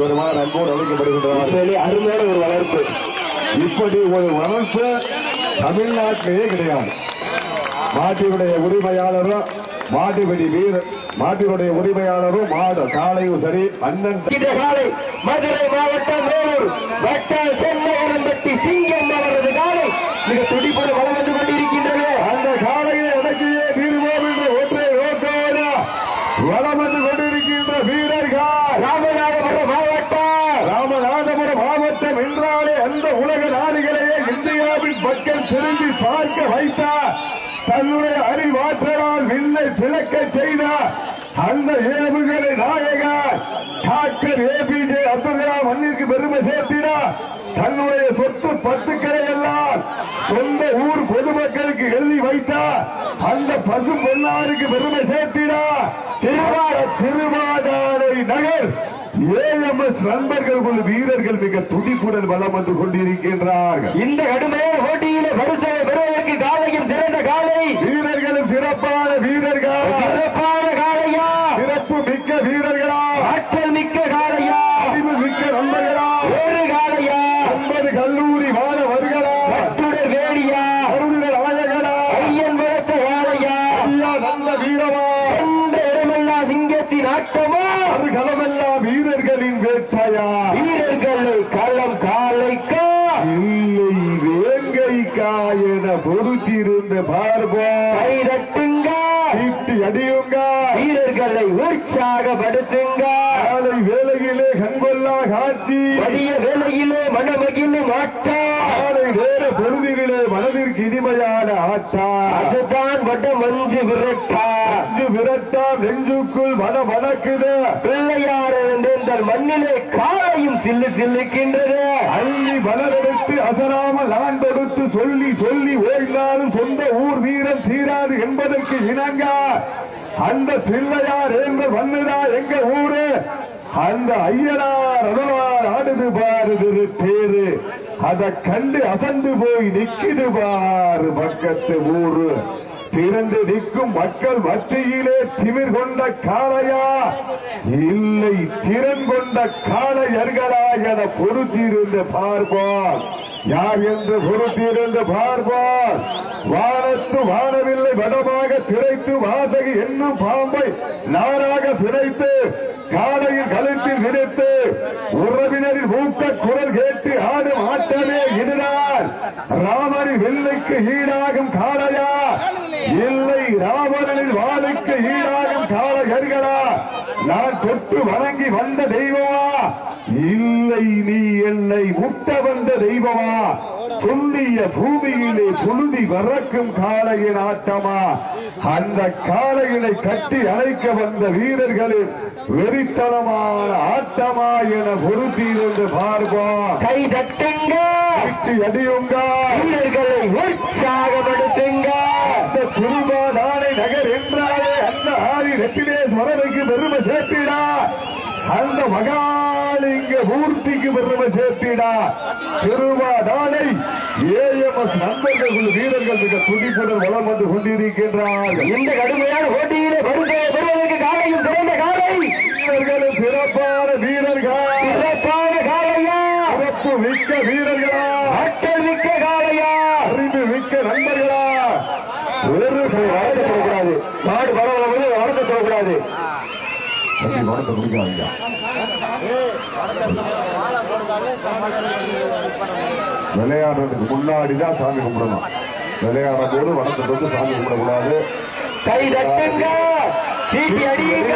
அன்போடு அழைக்கப்படுகின்றனர். உண்மையிலே அருமையான ஒரு வளர்ப்பு. இப்படி ஒரு வளர்ப்பு தமிழ்நாட்டிலேயே கிடையாது. மாட்டினுடைய உரிமையாளரும் மாட்டுப்படி வீரர் மாட்டினுடைய உரிமையாளரும் மாடு காலையும் சரி அண்ணன் இந்த காலை மதுரை மாவட்டம் வேலூர் வட்ட சென்னகரம்பட்டி சிங்கம் அவரது காலை. மிக துடிப்போடு வளம் வந்து கொண்டிருக்கின்றது அந்த காலையை அடக்கியே தீர்வோம் என்று ஒற்றை யோசனை வளம் வந்து கொண்டிருக்கின்ற வீரர்கள் ராமநாதபுரம் மாவட்டம் ராமநாதபுரம் மாவட்டம் என்றாலே அந்த உலக நாடுகளையே பக்கம் திரும்பி பார்க்க வைத்தார். தன்னுடைய அறிவாற்றலால் வில்லை பிளக்க செய்தார். அந்த ஏவுகணை நாயகர் டாக்டர் ஏபிஜே அப்துல் மண்ணிற்கு பெருமை சேர்த்தினார் தன்னுடைய சொத்து பத்துக்களை எல்லாம் சொந்த ஊர் பொதுமக்களுக்கு எழுதி வைத்தார் அந்த பசு பொன்னாருக்கு பெருமை சேர்த்தினார் திருவார திருவாடானை நகர் ஏஎம்எஸ் நண்பர்கள் குழு வீரர்கள் மிக துடிப்புடன் வலம் வந்து கொண்டிருக்கின்றார்கள். இந்த கடுமையான போட்டியிலே பரிசை பெறுவதற்கு காலையும் சிறந்த காலை. வீரர்களும் சிறப்பான வீரர்கள். சிறப்பான காலையா சிறப்பு மிக்க வீரர்களா ஆற்றல் மிக்க காலையா அறிவு மிக்க நண்பர்களா ஒரு காலையா ஒன்பது கல்லூரி மாணவர்களா அத்துடர் வேடியா கருணிகள் நாயகனா ஐயன் வளர்த்த காலையா ஐயா நல்ல வீரமா எந்த இடமெல்லாம் சிங்கத்தின் ஆட்டமா அது களமெல்லாம் வீரர்களின் வேட்டையா வீரர்களை களம் காலைக்கா இல்லை வேங்கைக்கா என பொறுத்திருந்து பார்ப்போம் கை தட்டுங்க. தீட்டி அடியுங்க. வீரர்களை உற்சாகப்படுத்துங்க. வேலையிலே கண்கொள்ளா காட்சி. வேளையிலே மனமகிழும் ஆட்டம். நேர பொழுதிலே மனதிற்கு இனிமையான ஆட்டா அதுதான் வட மஞ்சு விரட்டா. அஞ்சு விரட்டா நெஞ்சுக்குள் மன மணக்குது பிள்ளையார் இந்த மண்ணிலே காலையும் சில்லு சில்லுக்கின்றது. அள்ளி மலரெடுத்து அசராமல் நான் தொடுத்து சொல்லி சொல்லி ஓய்ந்தாலும் சொந்த ஊர் வீரன் தீராது என்பதற்கு இணங்க. அந்த பிள்ளையார் எங்க மண்ணுதா எங்க ஊரு? அந்த ஐயனார் அருளார் ஆடுது பாரு தேரு. அத கண்டு அசந்து போய் நிக்குது பாரு பக்கத்து ஊரு. திறந்து நிற்கும் மக்கள் மத்தியிலே திமிர் கொண்ட காளையா. இல்லை திறன் கொண்ட காளையர்களா என பொருத்தியிருந்து பார்ப்போம் யார் என்று பொருத்தியிருந்து பார்ப்பார். வானத்து வானவில்லை வடமாக திரைத்து வாசகி என்னும் பாம்பை நாராக திரைத்து காலையில் உறவினரின் ஊக்க குரல் கேட்டு ஆடும் ஆட்டமே இதுதான். ராமரின் வெள்ளைக்கு ஈடாகும் காளையா? இல்லை ராவணனின் வாளுக்கு ஈடாகும் காளையர்களா? நான் தொட்டு வணங்கி வந்த தெய்வமா? இல்லை நீ என்னை முட்ட வந்த தெய்வமா? சொல்லிய பூமியிலே புழுதி வரக்கும் காளையின் ஆட்டமா? அந்த காளையினை கட்டி அழைக்க வந்த வீரர்களின் வெறித்தனமான ஆட்டமா என பொருத்தியிருந்து பார்ப்போம் கை தட்டுங்க. அடியுங்க. வீரர்களை உற்சாகப்படுத்துங்க. அந்த திருமா நாளை நகர் என்றாலே அந்த ஆரி ரெட்டிலே ஸ்வரனுக்கு பெருமை சேர்த்திடா அந்த மகாலிங்க மூர்த்திக்கு பெருமை சேர்த்திடா. நாளை ஏஎம்எஸ் நண்பர்கள் வீரர்கள் மிக துடிப்புடன் வளம் வந்து கொண்டிருக்கின்றார்கள். இந்த கடுமையான போட்டியிலே பெறுவதற்கு காலையும் சிறந்த காலை. வீரர்களும் சிறப்பான வீரர்கள். சிறப்பான காலையா. சிறப்பு மிக்க வீரர்களா. ஆற்றல் மிக்க காலையா. அறிவு மிக்க நண்பர்களா. ஒரு வளர்க்க சொல்லக்கூடாது மாடு பரவாயில்ல வளர்க்க சொல்லக்கூடாது தம்பி வணக்கம் முடிக்காதீங்க விளையாடுறதுக்கு முன்னாடி தான் சாமி கும்பிடணும். விளையாடும் போது வணக்கத்தை வந்து சாமி கும்பிடக்கூடாது. கை தட்டுங்க. சீட்டி அடியுங்க.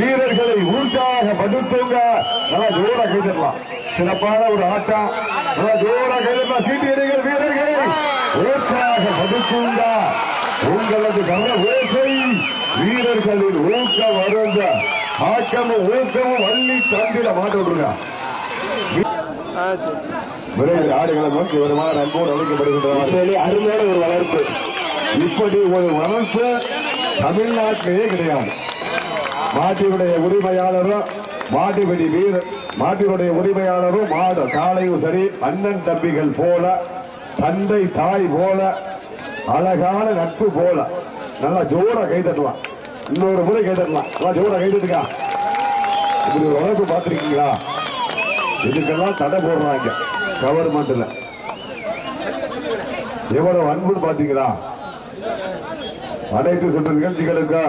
வீரர்களை உற்சாகப்படுத்துங்க நல்லா ஜோரா கைதரலாம் சிறப்பான ஒரு ஆட்டம். நல்லா ஜோரா கைதரலாம் சீட்டியடிகள் வீரர்களை. உற்சாகப்படுத்துங்க உங்களது வீரர்களின் ஊக்கம் வருங்க ஆக்கமும் ஊக்கமும் வள்ளி தந்திட மாட்டோடுங்க விரைவில் ஆடுகளை நோக்கி வருமாறு அன்போடு அழைக்கப்படுகின்றனர். உண்மையிலே அருமையான ஒரு வளர்ப்பு. இப்படி ஒரு வளர்ப்பு தமிழ்நாட்டிலேயே கிடையாது. மாட்டினுடைய உரிமையாளரும் மாட்டுப்படி வீரர் மாட்டினுடைய உரிமையாளரும் மாடு காலையும் சரி அண்ணன் தம்பிகள் போல தந்தை தாய் போல அழகான நட்பு போல நல்லா ஜோரா கை தட்டலாம் இன்னொரு முறை கை ஜோட நல்லா இப்படி ஒரு வழக்கு பார்த்துருக்கீங்களா? இதுக்கெல்லாம் தடை போடுறாங்க. கவர்மெண்ட்ல எவ்வளவு அன்புன்னு பாத்தீங்களா அனைத்து சுற்று நிகழ்ச்சிகளுக்கு.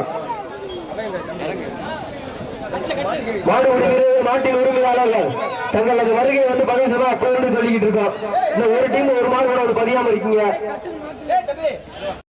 மாடு உரிமையாளர் நாட்டின் உரிமையாளர்கள். தங்களது வருகை வந்து பதிவு சொன்னா அப்போது சொல்லிக்கிட்டு இருக்கோம். இந்த ஒரு டீம் ஒரு மாடு கூட பதியாம இருக்கீங்க.